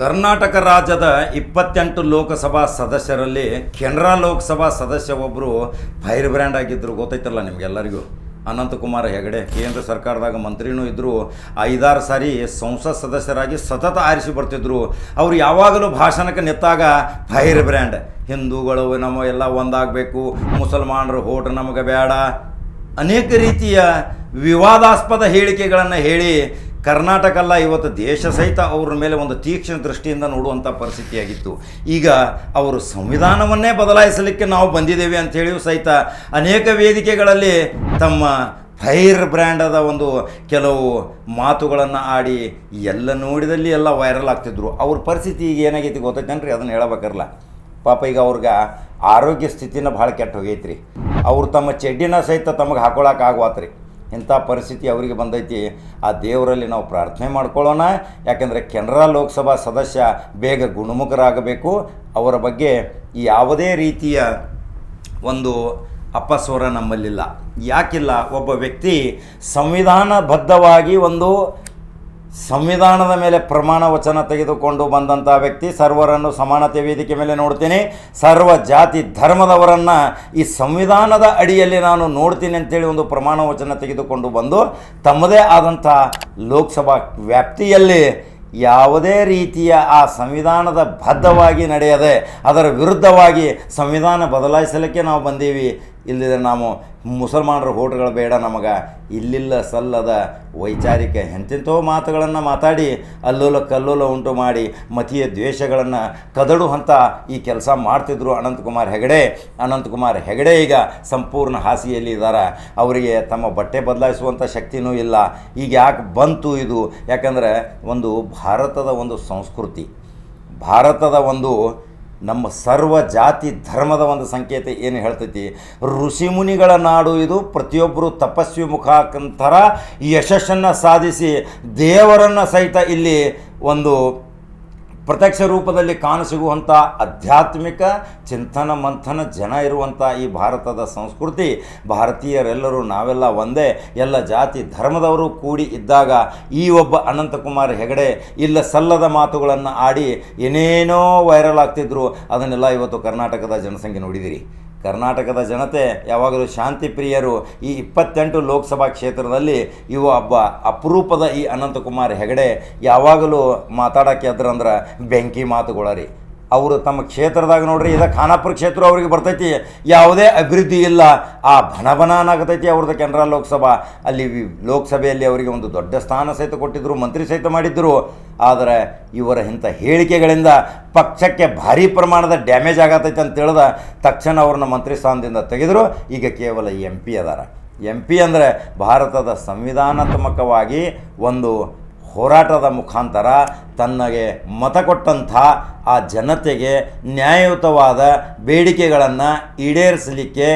ಕರ್ನಾಟಕ ರಾಜ್ಯದ ಇಪ್ಪತ್ತೆಂಟು ಲೋಕಸಭಾ ಸದಸ್ಯರಲ್ಲಿ ಕೆನರಾ ಲೋಕಸಭಾ ಸದಸ್ಯ ಒಬ್ಬರು ಫೈರ್ ಬ್ರ್ಯಾಂಡ್ ಆಗಿದ್ದರು ಗೊತ್ತೈತಲ್ಲ ನಿಮಗೆಲ್ಲರಿಗೂ? ಅನಂತಕುಮಾರ್ ಹೆಗಡೆ, ಕೇಂದ್ರ ಸರ್ಕಾರದಾಗ ಮಂತ್ರಿನೂ ಇದ್ದರು ಐದಾರು ಸಾರಿ ಸಂಸತ್ ಸದಸ್ಯರಾಗಿ ಸತತ ಆರಿಸಿ ಬರ್ತಿದ್ರು. ಅವ್ರು ಯಾವಾಗಲೂ ಭಾಷಣಕ್ಕೆ ನಿಂತಾಗ ಫೈರ್ ಬ್ರ್ಯಾಂಡ್. ಹಿಂದೂಗಳು ನಮ್ಮ ಎಲ್ಲ ಒಂದಾಗಬೇಕು. ಮುಸಲ್ಮಾನರು ಹೋಟ್ ನಮಗೆ ಬೇಡ. ಅನೇಕ ರೀತಿಯ ವಿವಾದಾಸ್ಪದ ಹೇಳಿಕೆಗಳನ್ನು ಹೇಳಿ ಕರ್ನಾಟಕ ಅಲ್ಲ ಇವತ್ತು ದೇಶ ಸಹಿತ ಅವರ ಮೇಲೆ ಒಂದು ತೀಕ್ಷ್ಣ ದೃಷ್ಟಿಯಿಂದ ನೋಡುವಂಥ ಪರಿಸ್ಥಿತಿಯಾಗಿತ್ತು. ಈಗ ಅವರು ಸಂವಿಧಾನವನ್ನೇ ಬದಲಾಯಿಸಲಿಕ್ಕೆ ನಾವು ಬಂದಿದ್ದೇವೆ ಅಂಥೇಳಿಯೂ ಸಹಿತ ಅನೇಕ ವೇದಿಕೆಗಳಲ್ಲಿ ತಮ್ಮ ಫೈರ್ ಬ್ರ್ಯಾಂಡದ ಒಂದು ಕೆಲವು ಮಾತುಗಳನ್ನು ಆಡಿ ಎಲ್ಲ ನೋಡಿದಲ್ಲಿ ಎಲ್ಲ ವೈರಲ್ ಆಗ್ತಿದ್ರು. ಅವ್ರ ಪರಿಸ್ಥಿತಿ ಈಗ ಏನಾಗೈತಿ ಗೊತ್ತೈತೇನ್ರಿ? ಅದನ್ನು ಹೇಳಬೇಕಲ್ಲ ಪಾಪ ಈಗ ಅವ್ರಿಗೆ ಆರೋಗ್ಯ ಸ್ಥಿತಿನ ಭಾಳ ಕೆಟ್ಟ ಹೋಗೈತ್ರಿ. ಅವ್ರು ತಮ್ಮ ಚೆಡ್ಡಿನ ಸಹಿತ ತಮಗೆ ಹಾಕೊಳಕ್ಕೆ ಆಗುವಾತ್ರಿ ಇಂಥ ಪರಿಸ್ಥಿತಿ ಅವರಿಗೆ ಬಂದೈತಿ. ಆ ದೇವರಲ್ಲಿ ನಾವು ಪ್ರಾರ್ಥನೆ ಮಾಡ್ಕೊಳ್ಳೋಣ. ಯಾಕೆಂದರೆ ಕೆನರಾ ಲೋಕಸಭಾ ಸದಸ್ಯ ಬೇಗ ಗುಣಮುಖರಾಗಬೇಕು. ಅವರ ಬಗ್ಗೆ ಯಾವುದೇ ರೀತಿಯ ಒಂದು ಅಪಸ್ವರ ನಮ್ಮಲ್ಲಿಲ್ಲ. ಯಾಕಿಲ್ಲ, ಒಬ್ಬ ವ್ಯಕ್ತಿ ಸಂವಿಧಾನಬದ್ಧವಾಗಿ ಒಂದು ಸಂವಿಧಾನದ ಮೇಲೆ ಪ್ರಮಾಣ ವಚನ ತೆಗೆದುಕೊಂಡು ಬಂದಂಥ ವ್ಯಕ್ತಿ ಸರ್ವರನ್ನು ಸಮಾನತೆ ವೇದಿಕೆ ಮೇಲೆ ನೋಡ್ತೀನಿ. ಸರ್ವ ಜಾತಿ ಧರ್ಮದವರನ್ನು ಈ ಸಂವಿಧಾನದ ಅಡಿಯಲ್ಲಿ ನಾನು ನೋಡ್ತೀನಿ ಅಂತೇಳಿ ಒಂದು ಪ್ರಮಾಣ ವಚನ ತೆಗೆದುಕೊಂಡು ಬಂದು, ತಮ್ಮದೇ ಆದಂಥ ಲೋಕಸಭಾ ವ್ಯಾಪ್ತಿಯಲ್ಲಿ ಯಾವುದೇ ರೀತಿಯ ಆ ಸಂವಿಧಾನದ ಬದ್ಧವಾಗಿ ನಡೆಯದೆ, ಅದರ ವಿರುದ್ಧವಾಗಿ ಸಂವಿಧಾನ ಬದಲಾಯಿಸಲಿಕ್ಕೆ ನಾವು ಬಂದೀವಿ. ಇಲ್ಲದೆ ನಾವು ಮುಸಲ್ಮಾನರ ಹೋಟ್ಗಳು ಬೇಡ ನಮಗೆ. ಇಲ್ಲಿಲ್ಲ ಸಲ್ಲದ ವೈಚಾರಿಕ ಎಂತೆಂಥೋ ಮಾತುಗಳನ್ನು ಮಾತಾಡಿ, ಅಲ್ಲೋಲ ಕಲ್ಲೋಲ ಉಂಟು ಮಾಡಿ, ಮತೀಯ ದ್ವೇಷಗಳನ್ನು ಕದಡುವಂಥ ಈ ಕೆಲಸ ಮಾಡ್ತಿದ್ರು ಅನಂತಕುಮಾರ್ ಹೆಗಡೆ. ಅನಂತಕುಮಾರ್ ಹೆಗಡೆ ಈಗ ಸಂಪೂರ್ಣ ಹಾಸಿಯಲ್ಲಿ ಇದ್ದಾರೆ ಅವರಿಗೆ ತಮ್ಮ ಬಟ್ಟೆ ಬದಲಾಯಿಸುವಂಥ ಶಕ್ತಿನೂ ಇಲ್ಲ. ಈಗ ಯಾಕೆ ಬಂತು ಇದು? ಯಾಕಂದರೆ ಒಂದು ಭಾರತದ ಒಂದು ಸಂಸ್ಕೃತಿ. ಭಾರತದ ಒಂದು ನಮ್ಮ ಸರ್ವ ಜಾತಿ ಧರ್ಮದ ಒಂದು ಸಂಕೇತ ಏನು ಹೇಳ್ತೈತಿ? ಋಷಿಮುನಿಗಳ ನಾಡು ಇದು ಪ್ರತಿಯೊಬ್ಬರು ತಪಸ್ವಿ ಮುಖಾಂತರ ಯಶಸ್ಸನ್ನು ಸಾಧಿಸಿ ದೇವರನ್ನು ಸಹಿತ ಇಲ್ಲಿ ಒಂದು ಪ್ರತ್ಯಕ್ಷ ರೂಪದಲ್ಲಿ ಕಾಣಸಿಗುವಂಥ ಆಧ್ಯಾತ್ಮಿಕ ಚಿಂತನ ಮಂಥನ ಜನ ಇರುವಂಥ ಈ ಭಾರತದ ಸಂಸ್ಕೃತಿ, ಭಾರತೀಯರೆಲ್ಲರೂ ನಾವೆಲ್ಲ ಒಂದೇ. ಎಲ್ಲ ಜಾತಿ ಧರ್ಮದವರು ಕೂಡಿ ಇದ್ದಾಗ ಈ ಒಬ್ಬ ಅನಂತಕುಮಾರ್ ಹೆಗಡೆ ಇಲ್ಲ ಸಲ್ಲದ ಮಾತುಗಳನ್ನು ಆಡಿ ಏನೇನೋ ವೈರಲ್ ಆಗ್ತಿದ್ರು. ಅದನ್ನೆಲ್ಲ ಇವತ್ತು ಕರ್ನಾಟಕದ ಜನಸಂಖ್ಯೆ ನೋಡಿದಿರಿ. ಕರ್ನಾಟಕದ ಜನತೆ, ಯಾವಾಗಲೂ ಶಾಂತಿ ಪ್ರಿಯರು ಈ ಇಪ್ಪತ್ತೆಂಟು ಲೋಕಸಭಾ ಕ್ಷೇತ್ರದಲ್ಲಿ ಇವು ಹಬ್ಬ ಅಪರೂಪದ ಈ ಅನಂತಕುಮಾರ್ ಹೆಗಡೆ, ಯಾವಾಗಲೂ ಮಾತಾಡೋಕ್ಕೆ ಅದ್ರಂದ್ರೆ ಬೆಂಕಿ ಮಾತುಗಳ ರೀ ಅವರು ತಮ್ಮ ಕ್ಷೇತ್ರದಾಗ ನೋಡ್ರಿ, ಇದ ಖಾನಾಪುರ ಕ್ಷೇತ್ರ ಅವ್ರಿಗೆ ಬರ್ತೈತಿ. ಯಾವುದೇ ಅಭಿವೃದ್ಧಿ ಇಲ್ಲ. ಆ ಭನಭನ ಅನ್ನಾಗತೈತಿ ಅವ್ರದ್ದು ಕೆನರಾ ಲೋಕಸಭಾ. ಅಲ್ಲಿ ಲೋಕಸಭೆಯಲ್ಲಿ ಅವರಿಗೆ ಒಂದು ದೊಡ್ಡ ಸ್ಥಾನ ಸಹಿತ ಕೊಟ್ಟಿದ್ದರು ಮಂತ್ರಿ ಸಹಿತ ಮಾಡಿದ್ದರು ಆದರೆ ಇವರ ಇಂಥ ಹೇಳಿಕೆಗಳಿಂದ ಪಕ್ಷಕ್ಕೆ ಭಾರಿ ಪ್ರಮಾಣದ ಡ್ಯಾಮೇಜ್ ಆಗತೈತೆ ಅಂತ ತಿಳಿದ ತಕ್ಷಣ ಅವ್ರನ್ನ ಮಂತ್ರಿ ಸ್ಥಾನದಿಂದ ತೆಗೆದರು. ಈಗ ಕೇವಲ ಎಂ ಪಿ ಅದಾರ. ಎಂ ಪಿ ಅಂದರೆ ಭಾರತದ ಸಂವಿಧಾನಾತ್ಮಕವಾಗಿ ಒಂದು ಹೋರಾಟದ ಮುಖಾಂತರ ತನ್ನಗೆ ಮತ ಕೊಟ್ಟಂಥ ಆ ಜನತೆಗೆ ನ್ಯಾಯಯುತವಾದ ಬೇಡಿಕೆಗಳನ್ನು ಈಡೇರಿಸಲಿಕ್ಕೆ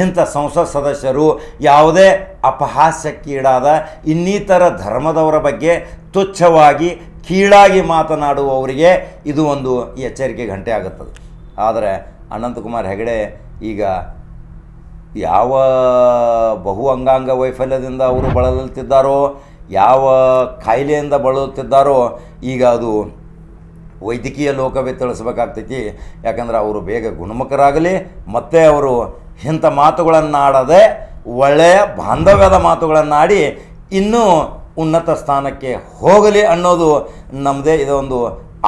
ಇಂಥ ಸಂಸತ್ ಸದಸ್ಯರು ಯಾವುದೇ ಅಪಹಾಸ್ಯಕ್ಕೀಡಾದ ಇನ್ನಿತರ ಧರ್ಮದವರ ಬಗ್ಗೆ ತುಚ್ಛವಾಗಿ, ಕೀಳಾಗಿ ಮಾತನಾಡುವವರಿಗೆ ಇದು ಒಂದು ಎಚ್ಚರಿಕೆ ಗಂಟೆ ಆಗುತ್ತದೆ. ಆದರೆ ಅನಂತಕುಮಾರ್ ಹೆಗಡೆ ಈಗ ಯಾವ ಬಹು ಅಂಗಾಂಗ ವೈಫಲ್ಯದಿಂದ ಅವರು ಬಳಲುತ್ತಿದ್ದಾರೋ ಯಾವ ಕಾಯಿಲೆಯಿಂದ ಬಳಲುತ್ತಿದ್ದಾರೋ ಈಗ ಅದು ವೈದ್ಯಕೀಯ ಲೋಕವೇ ತಿಳಿಸ್ಬೇಕಾಗ್ತೈತಿ. ಯಾಕಂದ್ರೆ ಅವರು ಬೇಗ ಗುಣಮುಖರಾಗಲಿ, ಮತ್ತೆ ಅವರು ಇಂಥ ಮಾತುಗಳನ್ನು ಆಡದೆ ಒಳ್ಳೆಯ ಬಾಂಧವ್ಯದ ಮಾತುಗಳನ್ನು ಆಡಿ ಇನ್ನೂ ಉನ್ನತ ಸ್ಥಾನಕ್ಕೆ ಹೋಗಲಿ ಅನ್ನೋದು ನಮ್ಮದೇ ಇದೊಂದು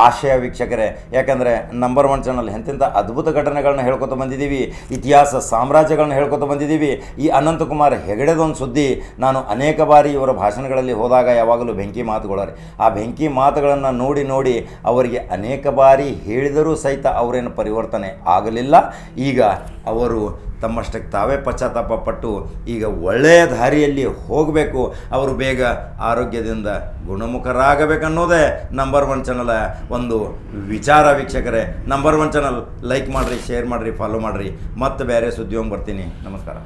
ಆಶಯ ವೀಕ್ಷಕರೇ, ಯಾಕಂದರೆ ನಂಬರ್ ಒನ್ ಚಾನಲ್ ಎಂತೆಂಥ ಅದ್ಭುತ ಘಟನೆಗಳನ್ನ ಹೇಳ್ಕೊತ ಬಂದಿದ್ದೀವಿ, ಇತಿಹಾಸ ಸಾಮ್ರಾಜ್ಯಗಳನ್ನ ಹೇಳ್ಕೊತ ಬಂದಿದ್ದೀವಿ, ಈ ಅನಂತಕುಮಾರ್ ಹೆಗಡೆದೊಂದು ಸುದ್ದಿ ನಾನು ಅನೇಕ ಬಾರಿ ಇವರ ಭಾಷಣಗಳಲ್ಲಿ ಹೋದಾಗ ಯಾವಾಗಲೂ ಬೆಂಕಿ ಮಾತುಗಳಾರೆ. ಆ ಬೆಂಕಿ ಮಾತುಗಳನ್ನು ನೋಡಿ ನೋಡಿ ಅವರಿಗೆ ಅನೇಕ ಬಾರಿ ಹೇಳಿದರೂ ಸಹಿತ ಅವರೇನು ಪರಿವರ್ತನೆ ಆಗಲಿಲ್ಲ. ಈಗ ಅವರು ತಮ್ಮಷ್ಟಕ್ಕೆ ತಾವೇ ಪಶ್ಚಾತ್ತಾಪ ಪಟ್ಟು ಈಗ ಒಳ್ಳೆಯ ದಾರಿಯಲ್ಲಿ ಹೋಗಬೇಕು. ಅವರು ಬೇಗ ಆರೋಗ್ಯದಿಂದ ಗುಣಮುಖರಾಗಬೇಕನ್ನೋದೇ ನಂಬರ್ ಒನ್ ಚಾನಲ ಒಂದು ವಿಚಾರ ವೀಕ್ಷಕರೇ. ನಂಬರ್ ಒನ್ ಚಾನಲ್ ಲೈಕ್ ಮಾಡಿರಿ ಶೇರ್ ಮಾಡಿರಿ ಫಾಲೋ ಮಾಡಿರಿ. ಮತ್ತೆ ಬೇರೆ ಸುದ್ದಿಯೊಂಗೆ ಬರ್ತೀನಿ. ನಮಸ್ಕಾರ.